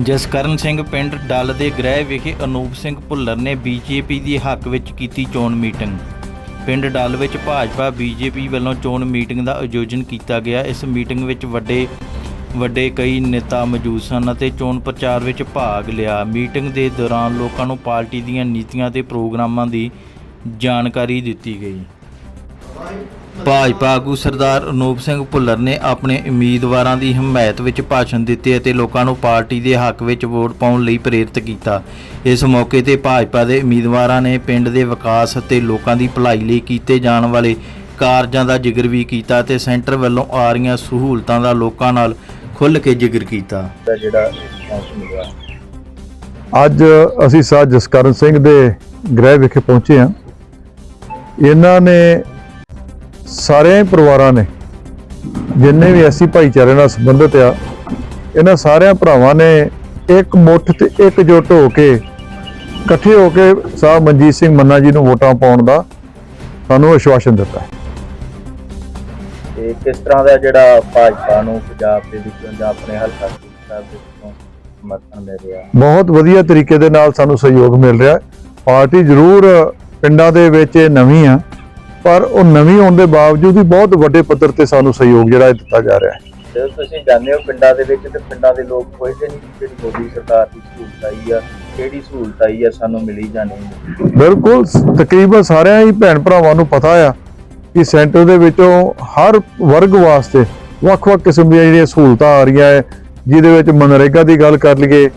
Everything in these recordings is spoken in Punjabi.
ਜਸਕਰਨ ਸਿੰਘ ਪਿੰਡ ਡੱਲ ਦੇ ਗ੍ਰਹਿ ਵਿਖੇ ਅਨੂਪ ਸਿੰਘ ਭੁੱਲਰ ਨੇ ਬੀਜੇਪੀ ਦੇ ਹੱਕ ਵਿੱਚ ਕੀਤੀ ਚੋਣ ਮੀਟਿੰਗ। ਪਿੰਡ ਡੱਲ ਵਿੱਚ ਭਾਜਪਾ ਬੀਜੇਪੀ ਵੱਲੋਂ ਚੋਣ ਮੀਟਿੰਗ ਦਾ ਆਯੋਜਨ ਕੀਤਾ ਗਿਆ। ਇਸ ਮੀਟਿੰਗ ਵਿੱਚ ਵੱਡੇ ਵੱਡੇ ਕਈ ਨੇਤਾ ਮੌਜੂਦ ਸਨ ਅਤੇ ਚੋਣ ਪ੍ਰਚਾਰ ਵਿੱਚ ਭਾਗ ਲਿਆ। ਮੀਟਿੰਗ ਦੇ ਦੌਰਾਨ ਲੋਕਾਂ ਨੂੰ ਪਾਰਟੀ ਦੀਆਂ ਨੀਤੀਆਂ ਤੇ ਪ੍ਰੋਗਰਾਮਾਂ ਦੀ ਜਾਣਕਾਰੀ ਦਿੱਤੀ ਗਈ। ਭਾਜਪਾ ਆਗੂ ਸਰਦਾਰ ਅਨੂਪ ਸਿੰਘ ਭੁੱਲਰ ਨੇ ਆਪਣੇ ਉਮੀਦਵਾਰਾਂ ਦੀ ਹਮਾਇਤ ਵਿੱਚ ਭਾਸ਼ਣ ਦਿੱਤੇ ਅਤੇ ਲੋਕਾਂ ਨੂੰ ਪਾਰਟੀ ਦੇ ਹੱਕ ਵਿੱਚ ਵੋਟ ਪਾਉਣ ਲਈ ਪ੍ਰੇਰਿਤ ਕੀਤਾ। ਇਸ ਮੌਕੇ ਤੇ ਭਾਜਪਾ ਦੇ ਉਮੀਦਵਾਰਾਂ ਨੇ ਪਿੰਡ ਦੇ ਵਿਕਾਸ ਅਤੇ ਲੋਕਾਂ ਦੀ ਭਲਾਈ ਲਈ ਕੀਤੇ ਜਾਣ ਵਾਲੇ ਕਾਰਜਾਂ ਦਾ ਜ਼ਿਕਰ ਵੀ ਕੀਤਾ ਅਤੇ ਸੈਂਟਰ ਵੱਲੋਂ ਆ ਰਹੀਆਂ ਸਹੂਲਤਾਂ ਦਾ ਲੋਕਾਂ ਨਾਲ ਖੁੱਲ੍ਹ ਕੇ ਜ਼ਿਕਰ ਕੀਤਾ। ਜਿਹੜਾ ਅੱਜ ਅਸੀਂ ਸਾਹ ਜਸਕਰਨ ਸਿੰਘ ਦੇ ਗ੍ਰਹਿ ਵਿਖੇ ਪਹੁੰਚੇ ਹਾਂ। ਇਹਨਾਂ ਨੇ ਸਾਰੇ ਪਰਿਵਾਰਾਂ ਨੇ ਜਿੰਨੇ ਵੀ ਐਸੀ ਭਾਈਚਾਰੇ ਨਾਲ ਸੰਬੰਧਿਤ ਆ ਇਹਨਾਂ ਸਾਰਿਆਂ ਭਰਾਵਾਂ ਨੇ ਇੱਕ ਮੁੱਠ ਤੇ ਇਕਜੁੱਟ ਹੋ ਕੇ ਇਕੱਠੇ ਹੋ ਕੇ ਸਾਹ ਮਨਜੀਤ ਸਿੰਘ ਮੰਨਾ ਜੀ ਨੂੰ ਵੋਟਾਂ ਪਾਉਣ ਦਾ ਸਾਨੂੰ ਆਸ਼ਵਾਸਨ ਦਿੱਤਾ। ਤੇ ਕਿਸ ਤਰ੍ਹਾਂ ਦਾ ਜਿਹੜਾ ਭਾਜਪਾ ਨੂੰ ਪੰਜਾਬ ਦੇ ਵਿੱਚੋਂ ਜਾਂ ਆਪਣੇ ਹਲਕਾ ਸਾਹਿਬ ਦੇ ਵਿੱਚੋਂ ਸਮਰਥਨ ਮਿਲ ਰਿਹਾ? ਬਹੁਤ ਵਧੀਆ ਤਰੀਕੇ ਦੇ ਨਾਲ ਸਾਨੂੰ ਸਹਿਯੋਗ ਮਿਲ ਰਿਹਾ। ਹੈ ਪਾਰਟੀ ਜ਼ਰੂਰ ਪਿੰਡਾਂ ਦੇ ਵਿੱਚ ਨਵੀਂ ਆ। ਪਰ ਉਹ ਨਵੀਂ ਹੋਣ ਦੇ ਬਾਵਜੂਦ ਵੀ ਬਹੁਤ ਵੱਡੇ ਪੱਧਰ ਤੇ ਸਾਨੂੰ ਸਹਿਯੋਗ ਜਿਹੜਾ ਇਹ ਦਿੱਤਾ ਜਾ ਰਿਹਾ ਹੈ ਜਦੋਂ ਤੁਸੀਂ ਜਾਂਦੇ ਹੋ ਪਿੰਡਾਂ ਦੇ ਵਿੱਚ ਤੇ ਪਿੰਡਾਂ ਦੇ ਲੋਕ ਪੁੱਛਦੇ ਨਹੀਂ ਕਿ ਜਿਹੜੀ ਮੋਦੀ ਸਰਕਾਰ ਦੀ ਸਹੂਲਤ ਆਈ ਆ ਕਿਹੜੀ ਸਹੂਲਤ ਆਈ ਆ ਸਾਨੂੰ ਮਿਲੀ ਜਾਂ ਨਹੀਂ। ਬਿਲਕੁਲ ਤਕਰੀਬਨ ਸਾਰਿਆਂ ਹੀ ਭੈਣ ਭਰਾਵਾਂ ਨੂੰ ਪਤਾ ਆ ਕਿ ਸੈਂਟਰ ਦੇ ਵਿੱਚੋਂ ਹਰ ਵਰਗ ਵਾਸਤੇ ਵੱਖ-ਵੱਖ ਕਿਸਮ ਦੀਆਂ ਜਿਹੜੀਆਂ ਸਹੂਲਤਾਂ ਆ ਰਹੀਆਂ ਹੈ ਜਿਹਦੇ ਵਿੱਚ ਮਨਰੇਗਾ ਦੀ ਗੱਲ ਕਰ ਲਈਏ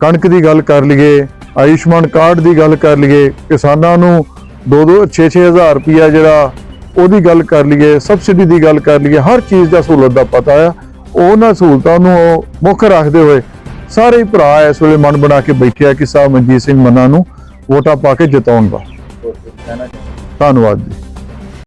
ਕਣਕ ਦੀ ਗੱਲ ਕਰ ਲਈਏ ਆਯੁਸ਼ਮਾਨ ਕਾਰਡ ਦੀ ਗੱਲ ਕਰ ਲਈਏ ਕਿਸਾਨਾਂ ਨੂੰ 2-2 6-6000 ਰੁਪਇਆ ਜਿਹੜਾ ਉਹਦੀ ਗੱਲ ਕਰ ਲਈਏ ਸਬਸਿਡੀ ਦੀ ਗੱਲ ਕਰ ਲਈਏ, ਹਰ ਚੀਜ਼ ਦਾ ਸਹੂਲਤ ਦਾ ਪਤਾ ਆ। ਉਹਨਾਂ ਸਹੂਲਤਾਂ ਨੂੰ ਉਹ ਮੁੱਖ ਰੱਖਦੇ ਹੋਏ ਸਾਰੇ ਹੀ ਭਰਾ ਇਸ ਵੇਲੇ ਮਨ ਬਣਾ ਕੇ ਬੈਠੇ ਆ ਕਿ ਸਾਹਿਬ ਮਨਜੀਤ ਸਿੰਘ ਮੰਨਾ ਨੂੰ ਵੋਟਾਂ ਪਾ ਕੇ ਜਿਤਾਉਣ ਦਾ। ਧੰਨਵਾਦ ਜੀ।